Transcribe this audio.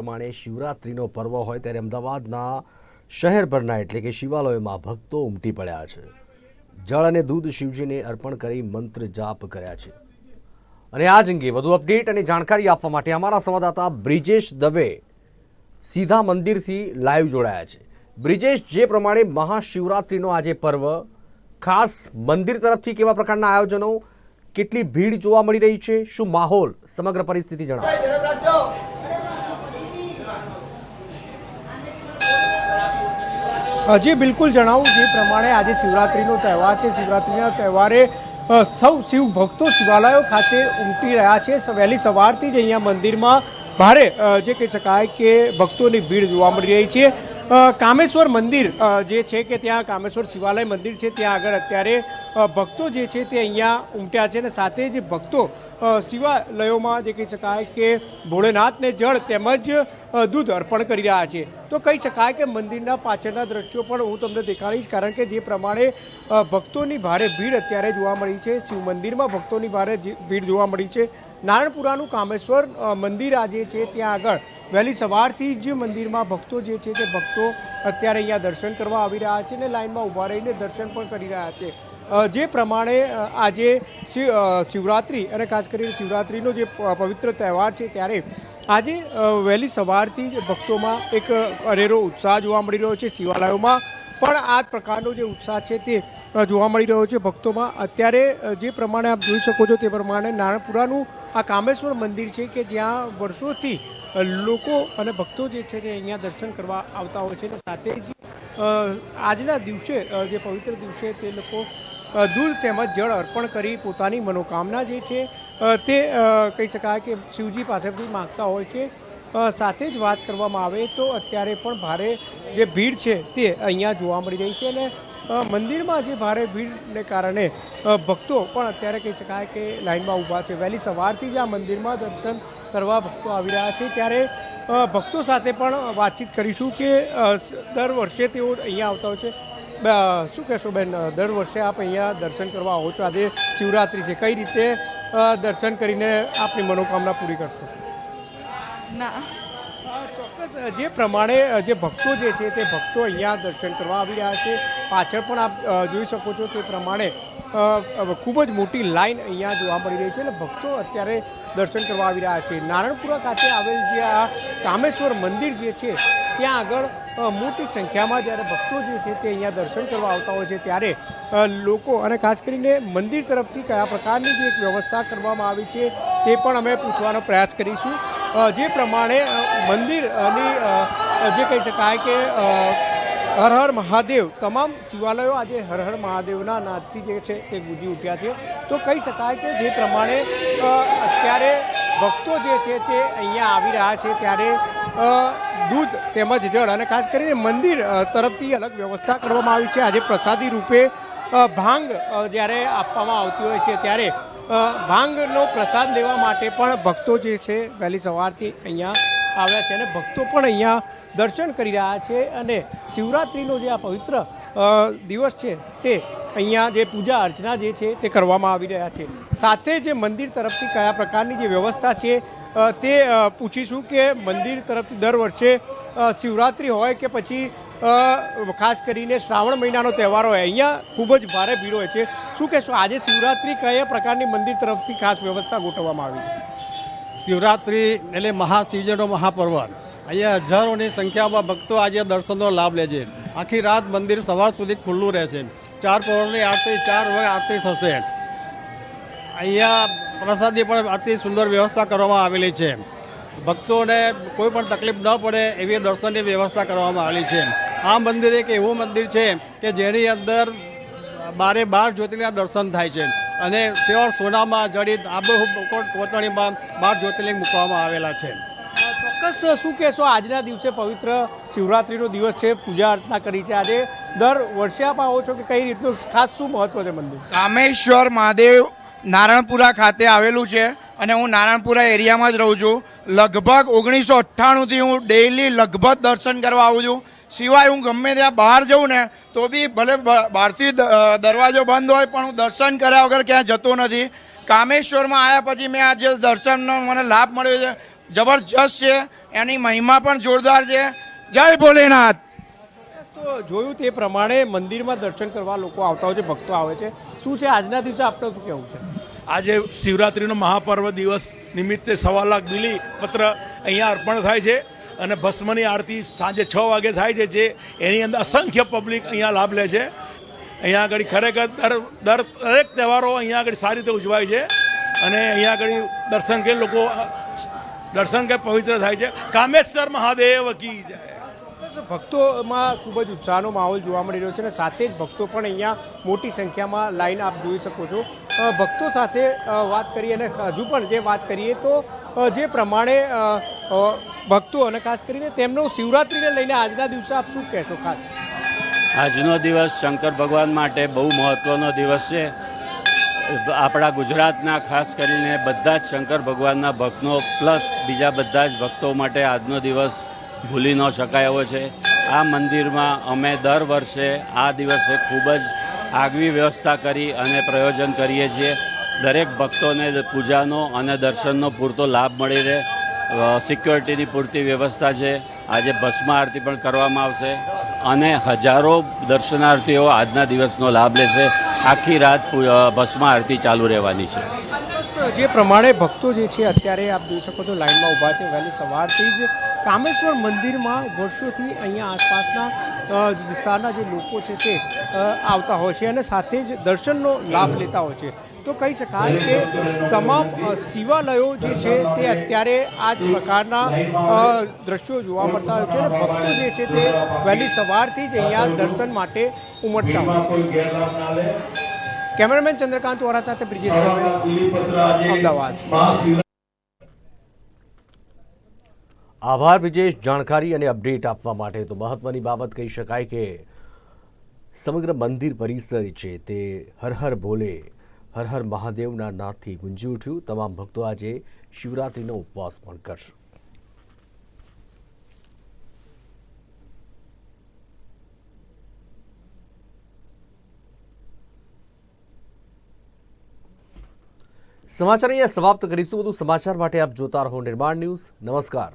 પ્રમાણે શિવરાત્રિનો પર્વ હોય ત્યારે અમદાવાદના શહેરભરના એટલે કે શિવાલયોમાં ભક્તો ઉમટી પડ્યા છે. જળ અને દૂધ શિવજીને અર્પણ કરી મંત્ર જાપ કર્યા છે. અને આ જ અંગે વધુ અપડેટ અને જાણકારી આપવા માટે અમારા સંવાદદાતા બ્રિજેશ દવે સીધા મંદિરથી લાઈવ જોડાયા છે. બ્રિજેશ, જે પ્રમાણે મહાશિવરાત્રિનો આજે પર્વ, ખાસ મંદિર તરફથી કેવા પ્રકારના આયોજનો, કેટલી ભીડ જોવા મળી રહી છે, શું માહોલ, સમગ્ર પરિસ્થિતિ જણાવો. હજી બિલકુલ જણાવું જે પ્રમાણે આજે શિવરાત્રિનો તહેવાર છે. શિવરાત્રિના તહેવારે સૌ શિવ ભક્તો શિવાલયો ખાતે ઉમટી રહ્યા છે. વહેલી સવારથી જ અહીંયા મંદિરમાં ભારે જે કહી શકાય કે ભક્તોની ભીડ જોવા મળી રહી છે. કામેશ્વર મંદિર જે છે કે ત્યાં કામેશ્વર શિવાલય મંદિર છે, ત્યાં આગળ અત્યારે ભક્તો જે છે તે અહીંયા ઉમટ્યા છે અને સાથે જે ભક્તો શિવાલયોમાં જે કહી શકાય કે ભોળેનાથને જળ તેમજ દૂધ અર્પણ કરી રહ્યા છે. તો કહી શકાય કે મંદિરના પાછળના દ્રશ્યો પણ હું તમને દેખાડીશ, કારણ કે જે પ્રમાણે ભક્તોની ભારે ભીડ અત્યારે જોવા મળી છે. શિવ મંદિરમાં ભક્તોની ભારે ભીડ જોવા મળી છે. નારણપુરાનું કામેશ્વર મંદિર આજે છે ત્યાં આગળ. વહેલી સવારથી જ મંદિરમાં ભક્તો જે છે તે ભક્તો અત્યારે અહીંયા દર્શન કરવા આવી રહ્યા છે ને લાઇનમાં ઊભા રહીને દર્શન પણ કરી રહ્યા છે. જે પ્રમાણે આજે શિવરાત્રિ અને ખાસ કરીને શિવરાત્રિનો જે પવિત્ર તહેવાર છે ત્યારે આજે વહેલી સવારથી જ ભક્તોમાં એક અનેરો ઉત્સાહ જોવા મળી રહ્યો છે. શિવાલયોમાં પણ આ પ્રકારનો જે ઉત્સાહ છે તે જોવા મળી રહ્યો છે ભક્તોમાં. અત્યારે જે પ્રમાણે આપ જોઈ શકો છો તે પ્રમાણે નારણપુરાનું આ કામેશ્વર મંદિર છે કે જ્યાં વર્ષોથી લોકો અને ભક્તો જે છે તે અહીંયા દર્શન કરવા આવતા હોય છે અને સાથે જ આજના દિવસે જે પવિત્ર દિવસે તે લોકો દૂધ તેમજ જળ અર્પણ કરી પોતાની મનોકામના જે છે તે કહી શકાય કે શિવજી પાસેથી માગતા હોય છે. સાથે જ વાત કરવામાં આવે તો અત્યારે પણ ભારે જે ભીડ છે તે અહીંયા જોવા મળી રહી છે અને મંદિરમાં જે ભારે ભીડને કારણે ભક્તો પણ અત્યારે કહી શકાય કે લાઇનમાં ઊભા છે. વહેલી સવારથી જ આ મંદિરમાં દર્શન કરવા ભક્તો આવી રહ્યા છે. ત્યારે ભક્તો સાથે પણ વાતચીત કરીશું કે દર વર્ષે તેઓ અહીંયા આવતા હોય છે. શું કહેશો બેન? દર વર્ષે આપ અહીંયા દર્શન કરવા આવો છો? આજે શિવરાત્રિ છે. કઈ રીતે દર્શન કરીને આપની મનોકામના પૂરી કરશો? ના. ચોક્કસ. જે પ્રમાણે જે ભક્તો જે છે તે ભક્તો અહીંયા દર્શન કરવા આવી રહ્યા છે. પાછળ પણ આપ જોઈ શકો છો તે પ્રમાણે ખૂબ જ મોટી લાઈન અહીંયા જોવા મળી રહી છે અને ભક્તો અત્યારે દર્શન કરવા આવી રહ્યા છે. નારણપુરા ખાતે આવેલ જે આ કામેશ્વર મંદિર જે છે, ત્યાં આગળ મોટી સંખ્યામાં જ્યારે ભક્તો જે છે તે અહીંયા દર્શન કરવા આવતા હોય છે, ત્યારે લોકો અને ખાસ કરીને મંદિર તરફથી કયા પ્રકારની જે એક વ્યવસ્થા કરવામાં આવી છે તે પણ અમે પૂછવાનો પ્રયાસ કરીશું. જે પ્રમાણે મંદિરની જે કહી શકાય કે હર હર મહાદેવ, તમામ શિવાલયો આજે હર હર મહાદેવના નાદથી જે છે તે ગુજી ઉઠ્યા છે. તો કહી શકાય કે જે પ્રમાણે અત્યારે ભક્તો જે છે તે અહીંયા આવી રહ્યા છે, ત્યારે દૂધ તેમજ જળ અને ખાસ કરીને મંદિર તરફથી અલગ વ્યવસ્થા કરવામાં આવી છે. આજે પ્રસાદી રૂપે ભાંગ જ્યારે આપવામાં આવતી હોય છે, ત્યારે ભાંગનો પ્રસાદ લેવા માટે પણ ભક્તો જે છે, વહેલી સવારથી અહીંયા આવ્યા છે અને ભક્તો પણ અહીંયા દર્શન કરી રહ્યા છે અને શિવરાત્રિનો જે આ પવિત્ર દિવસ છે તે અહીંયા જે પૂજા અર્ચના જે છે તે કરવામાં આવી રહ્યા છે. સાથે જે મંદિર તરફથી કયા પ્રકારની જે વ્યવસ્થા છે તે પૂછીશું કે મંદિર તરફથી દર વર્ષે શિવરાત્રિ હોય કે પછી ખાસ કરીને શ્રાવણ મહિનાનો તહેવાર હોય, અહીંયા ખૂબ જ ભારે ભીડ હોય છે. શું કહેશો, આજે શિવરાત્રિ કયા પ્રકારની મંદિર તરફથી ખાસ વ્યવસ્થા ગોઠવવામાં આવી છે? શિવરાત્રિ એટલે મહાશિવજીનો મહાપર્વ. અહીંયા હજારોની સંખ્યામાં ભક્તો આજે દર્શનનો લાભ લે છે. આખી રાત મંદિર સવાર સુધી ખુલ્લું રહે છે. ચાર પહોરની આરતી, ચાર વાગે આરતી થશે. અહીંયા પ્રસાદની પણ અતિ સુંદર વ્યવસ્થા કરવામાં આવેલી છે. ભક્તોને કોઈ પણ તકલીફ ન પડે એવી દર્શનની વ્યવસ્થા કરવામાં આવેલી છે. આ મંદિર એક એવું મંદિર છે કે જેની અંદર બારે બાર જ્યોતિર્લિંગના દર્શન થાય છે. અને પ્યોર સોનામાં જડિત આબેહૂબ કોતણીમાં બાર જ્યોતિર્લિંગ મૂકવામાં આવેલા છે. ચોક્કસ શું કહેશો? આજના દિવસે પવિત્ર શિવરાત્રિનો દિવસ છે. પૂજા અર્ચના કરી છે આજે. દર વર્ષે આપ આવો છો કે કઈ રીતનું? ખાસ શું મહત્વ છે મંદિર? કામેશ્વર મહાદેવ નારણપુરા ખાતે આવેલું છે અને હું નારણપુરા એરિયામાં જ રહું છું. લગભગ ઓગણીસો અઠ્ઠાણુંથી હું ડેઇલી લગભગ દર્શન કરવા આવું છું. સિવાય હું ગમે ત્યાં બહાર જઉં ને તો બી ભલે બહારથી દરવાજો બંધ હોય પણ હું દર્શન કર્યા વગર ક્યાંય જતો નથી. કામેશ્વરમાં આવ્યા પછી મેં આજે દર્શનનો મને લાભ મળ્યો છે. જબરજસ્ત છે. એની મહિમા પણ જોરદાર છે. જય ભોલેનાથ! તો જોયું તે પ્રમાણે મંદિરમાં દર્શન કરવા લોકો આવતા હોય છે ભક્તો આવે છે. શું છે આજના દિવસે આપણે શું કહેવું છે? આજે શિવરાત્રિનો મહાપર્વ દિવસ નિમિત્તે સવા લાખ બિલી પત્ર અહીંયા અર્પણ થાય છે. અને ભસ્મની આરતી સાંજે છ વાગે થાય છે જે એની અંદર અસંખ્ય પબ્લિક અહીંયા લાભ લે છે. અહીંયા આગળ ખરેખર દર દર દરેક તહેવારો અહીંયા આગળ સારી રીતે ઉજવાય છે. અને અહીંયા આગળ દર્શન કે લોકો, દર્શન કે પવિત્ર થાય છે. કામેશ્વર મહાદેવ કી જાય. ભક્તોમાં ખૂબ જ ઉત્સાહનો માહોલ જોવા મળી રહ્યો છે અને સાથે જ ભક્તો પણ અહીંયા મોટી સંખ્યામાં લાઈન આપ જોઈ શકો છો. ભક્તો સાથે વાત કરીએ અને હજુ પણ જે વાત કરીએ તો જે પ્રમાણે ભક્તો અને ખાસ કરીને તેમનો શિવરાત્રિને લઈને આજના દિવસે આપ શું કહેશો ખાસ? આજનો દિવસ શંકર ભગવાન માટે બહુ મહત્ત્વનો દિવસ છે. આપણા ગુજરાતના ખાસ કરીને બધા જ શંકર ભગવાનના ભક્તો પ્લસ બીજા બધા જ ભક્તો માટે આજનો દિવસ ભૂલી ન શકાય એવો છે. આ મંદિરમાં અમે દર વર્ષે આ દિવસે ખૂબ જ આગવી વ્યવસ્થા કરી અને પ્રયોજન કરીએ છીએ. દરેક ભક્તોને પૂજાનો અને દર્શનનો પૂરતો લાભ મળી રહે. સિક્યોરિટીની પૂરતી વ્યવસ્થા છે. આજે ભસ્મ આરતી પણ કરવામાં આવશે અને હજારો દર્શનાર્થીઓ આજના દિવસનો લાભ લેશે. આખી રાત ભસ્મ આરતી ચાલુ રહેવાની છે. જે પ્રમાણે ભક્તો જે છે, અત્યારે આપ જોઈ શકો છો, લાઈનમાં ઊભા છે. વહેલી સવારથી જ કામેશ્વર મંદિરમાં વર્ષોથી અહીંયા આસપાસના વિસ્તારના જે લોકો છે તે આવતા હોય છે અને સાથે જ દર્શનનો લાભ લેતા હોય છે. તો કહી શકાય કે તમામ શિવાલયો જે છે તે અત્યારે આ પ્રકારના દ્રશ્યો જોવા મળતા હોય છે અને ભક્તો જે છે તે વહેલી સવારથી જ અહીંયા દર્શન માટે ઉમટતા હોય છે. કેમેરામેન ચંદ્રકાંત વોરા સાથે બ્રિજેશ અમદાવાદ. આભાર વિજેશ, જાણકારી અને અપડેટ આપવા માટે. તો મહત્વની બાબત કહી શકાય કે સમગ્ર મંદિર પરિસર છે તે હર હર ભોલે, હર હર મહાદેવના નાદથી ગુંજી ઉઠ્યું. તમામ ભક્તો આજે શિવરાત્રિનો ઉપવાસ પણ કરશે. સમાચાર અહીંયા સમાપ્ત કરીશું. બધું સમાચાર માટે આપ જોતા રહો નિર્માણ ન્યૂઝ. નમસ્કાર.